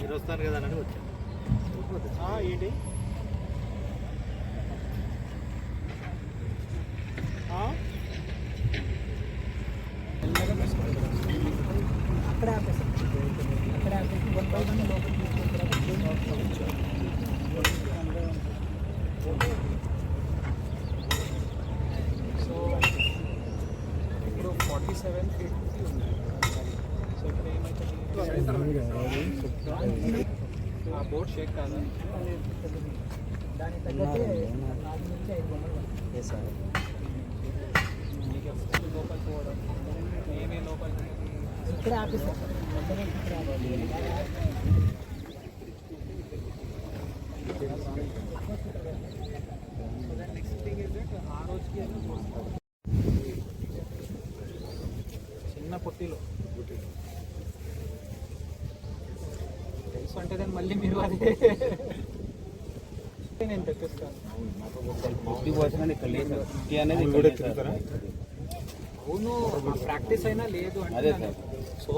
మీరు వస్తాను కదా అని వచ్చాను ఏంటి Huh ఆపేసాం అక్కడ ఆపేసి వన్ బై వన్ లోపలికి తీసుకుంటారు సో ఇప్పుడు ఫార్టీ సెవెన్ ఫిఫ్టీ ఉన్నాయి సో ఇక్కడ ఏమైతుంది ఆ బోర్డ్ షేక్ కాదా దానికి తగ్గట్టే నాలుగు నుంచి ఐదు బొమ్మలు పడతాయి. మీకు ఫస్ట్ లోపలికి పోవడం మేమే లోపలికి ఇక్కడ ఆపేసాం అంటే దాన్ని మళ్ళీ మీరు అదే. నేను తెప్పిస్తాను. అవును ప్రాక్టీస్ అయినా లేదు అంటే సార్. సో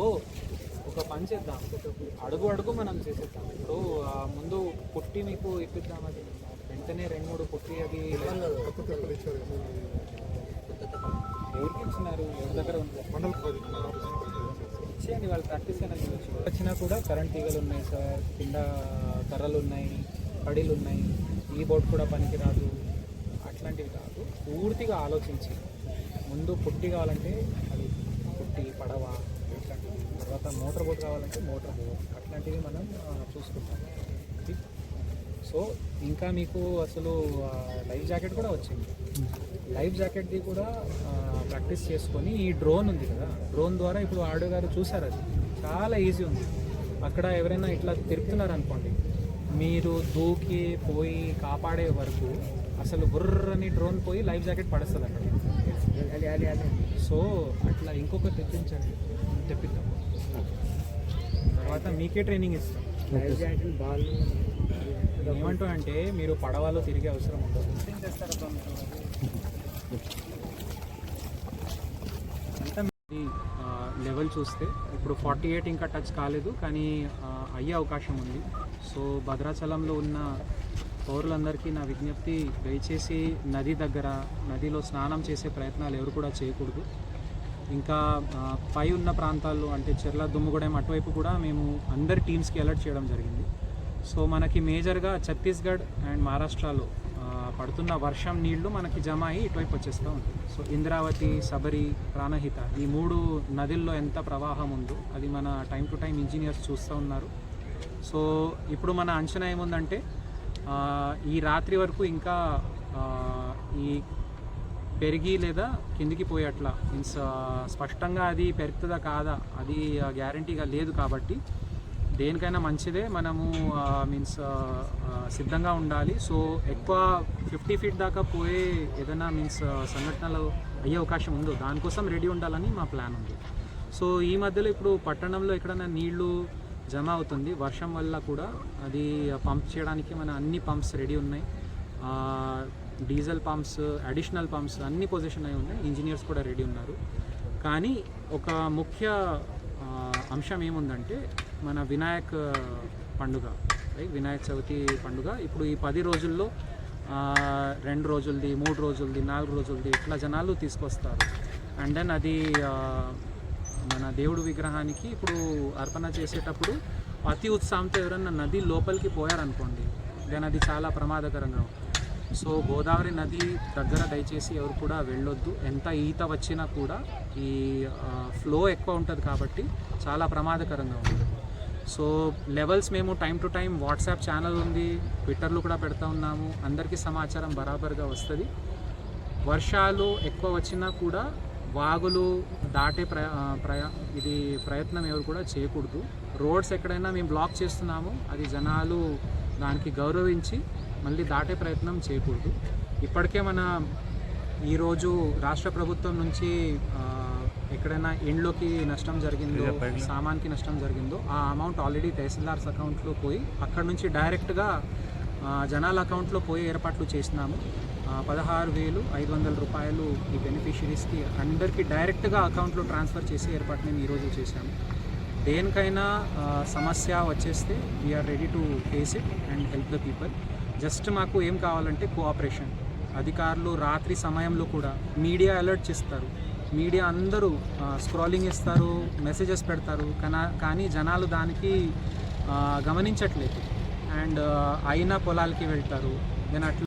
ఒక పని చేద్దాం. అడుగు అడుగు మనం చేసేద్దాం. ఇప్పుడు ఆ, ముందు పుట్టి మీకు ఇప్పిద్దాం అది. వెంటనే రెండు మూడు పుట్టి అది ఎవరికి ఇచ్చినారు? ఎవరి దగ్గర ఉంది? ఇచ్చేయండి వాళ్ళు ప్రాక్టీస్ అయినా చేయొచ్చు. కూడా కరెంట్ తీగలు ఉన్నాయి సార్. కింద కర్రలు ఉన్నాయి కడీలు ఉన్నాయి ఈ బోర్డు కూడా పనికిరాదు. అట్లాంటివి కాదు. పూర్తిగా ఆలోచించి ముందు పుట్టి కావాలంటే అది పుట్టి పడవ ఇట్లాంటివి. తర్వాత మోటార్ బోట్ కావాలంటే మోటార్ బోట్ అట్లాంటివి మనం చూసుకుంటాం. సో ఇంకా మీకు అసలు లైఫ్ జాకెట్ కూడా వచ్చింది. లైఫ్ జాకెట్ది కూడా ప్రాక్టీస్ చేసుకొని ఈ డ్రోన్ ఉంది కదా. డ్రోన్ ద్వారా ఇప్పుడు ఆడు గారు చూసారు అది. చాలా ఈజీ ఉంది. అక్కడ ఎవరైనా ఇట్లా తిరుగుతున్నారు అనుకోండి మీరు దూకి పోయి కాపాడే వరకు అసలు బుర్రని డ్రోన్ పోయి లైఫ్ జాకెట్ పడేస్తుంది అక్కడ. సో అట్లా ఇంకొకటి తెప్పించండి. తెప్పిద్దాం. తర్వాత మీకే ట్రైనింగ్ ఇస్తాం. లైఫ్ జాకెట్ ఏమంటూ అంటే మీరు పడవలో తిరిగే అవసరం ఉండదు ఏం చేస్తారు అబ్బా మీరు? అంతా మీ లెవెల్ చూస్తే ఇప్పుడు ఫార్టీ ఎయిట్ ఇంకా టచ్ కాలేదు కానీ అయ్యే అవకాశం ఉంది. సో భద్రాచలంలో ఉన్న పౌరులందరికీ నా విజ్ఞప్తి దయచేసి నది దగ్గర నదిలో స్నానం చేసే ప్రయత్నాలు ఎవరు కూడా చేయకూడదు. ఇంకా పై ఉన్న ప్రాంతాల్లో అంటే చెర్ల దుమ్ముగూడెం అటువైపు కూడా మేము అందరి టీమ్స్కి అలర్ట్ చేయడం జరిగింది. సో మనకి మేజర్గా ఛత్తీస్గఢ్ అండ్ మహారాష్ట్రలో పడుతున్న వర్షం నీళ్ళు మనకి జమ అయ్యి ఇటువైపు వచ్చేస్తూ ఉంటుంది సో ఇంద్రావతి సబరి ప్రాణహిత ఈ మూడు నదుల్లో ఎంత ప్రవాహం ఉందో అది మన టైం టు టైం ఇంజనీర్స్ చూస్తూ ఉన్నారు. సో ఇప్పుడు మన అంచనా ఏముందంటే ఈ రాత్రి వరకు ఇంకా ఈ పెరిగి లేదా కిందికి పోయేట్లా. మీన్స్ స్పష్టంగా అది పెరుగుతుందా కాదా అది గ్యారంటీగా లేదు కాబట్టి దేనికైనా మంచిదే. మనము మీన్స్ సిద్ధంగా ఉండాలి. సో ఎక్కువ ఫిఫ్టీ ఫీట్ దాకా పోయే ఏదైనా మీన్స్ సంఘటనలు అయ్యే అవకాశం ఉందో దానికోసం రెడీ ఉండాలని మా ప్లాన్ ఉంది. సో ఈ మధ్యలో ఇప్పుడు పట్టణంలో ఎక్కడైనా నీళ్ళు జమ అవుతుంది. వర్షం వల్ల కూడా అది పంప్ చేయడానికి మన అన్ని పంప్స్ రెడీ ఉన్నాయి. డీజిల్ పంప్స్ అడిషనల్ పంప్స్ అన్ని పొజిషన్ అయి ఉన్నాయి. ఇంజనీర్స్ కూడా రెడీ ఉన్నారు. కానీ ఒక ముఖ్య అంశం ఏముందంటే మన వినాయక్ పండుగ రైట్ వినాయక చవితి పండుగ. ఇప్పుడు ఈ పది రోజుల్లో రెండు రోజులది మూడు రోజులది నాలుగు రోజులది ఇట్లా జనాలు తీసుకొస్తారు. అండ్ దెన్ అది మన దేవుడు విగ్రహానికి ఇప్పుడు అర్పణ చేసేటప్పుడు అతి ఉత్సాహంతో ఎవరన్నా నది లోపలికి పోయారనుకోండి దెన్ అది చాలా ప్రమాదకరంగా సో గోదావరి నది దగ్గర దయచేసి ఎవరు కూడా వెళ్ళొద్దు. ఎంత ఈత వచ్చినా కూడా ఈ ఫ్లో ఎక్కువ ఉంటుంది కాబట్టి చాలా ప్రమాదకరంగా ఉంటుంది. సో లెవెల్స్ మేము time to time WhatsApp channel ఉంది ట్విట్టర్లో కూడా పెడతా ఉన్నాము. అందరికీ సమాచారం బరాబర్గా వస్తుంది. వర్షాలు ఎక్కువ వచ్చినా కూడా వాగులు దాటే ప్ర ప్రయా ఇది ప్రయత్నం ఎవరు కూడా చేయకూడదు. రోడ్స్ ఎక్కడైనా మేము బ్లాక్ చేస్తున్నాము. అది జనాలు దానికి గౌరవించి మళ్ళీ దాటే ప్రయత్నం చేయకూడదు. ఇప్పటికే మన ఈరోజు రాష్ట్ర ప్రభుత్వం నుంచి ఆ, ఎక్కడైనా ఇండ్లోకి నష్టం జరిగిందో సామాన్కి నష్టం జరిగిందో ఆ అమౌంట్ ఆల్రెడీ తహసీల్దార్స్ అకౌంట్లో పోయి అక్కడ నుంచి డైరెక్ట్గా జనాల అకౌంట్లో పోయే ఏర్పాట్లు చేసినాము. పదహారు వేలు ఐదు వందల రూపాయలు ఈ బెనిఫిషరీస్కి అందరికీ డైరెక్ట్గా అకౌంట్లో ట్రాన్స్ఫర్ చేసే ఏర్పాటు మేము ఈరోజు చేశాము. దేనికైనా సమస్య వచ్చేస్తే we're ready to face it and help the people just మాకు ఏం కావాలంటే కోఆపరేషన్ అధికారులు రాత్రి సమయంలో కూడా మీడియా అలర్ట్ చేస్తారు. మీడియా అందరూ స్క్రాలింగ్ ఇస్తారు మెసేజెస్ పెడతారు కనా కానీ జనాలు దానికి గమనించట్లేదు. అండ్ అయిన పొలాలకి వెళ్తారు. దెన్ అట్లా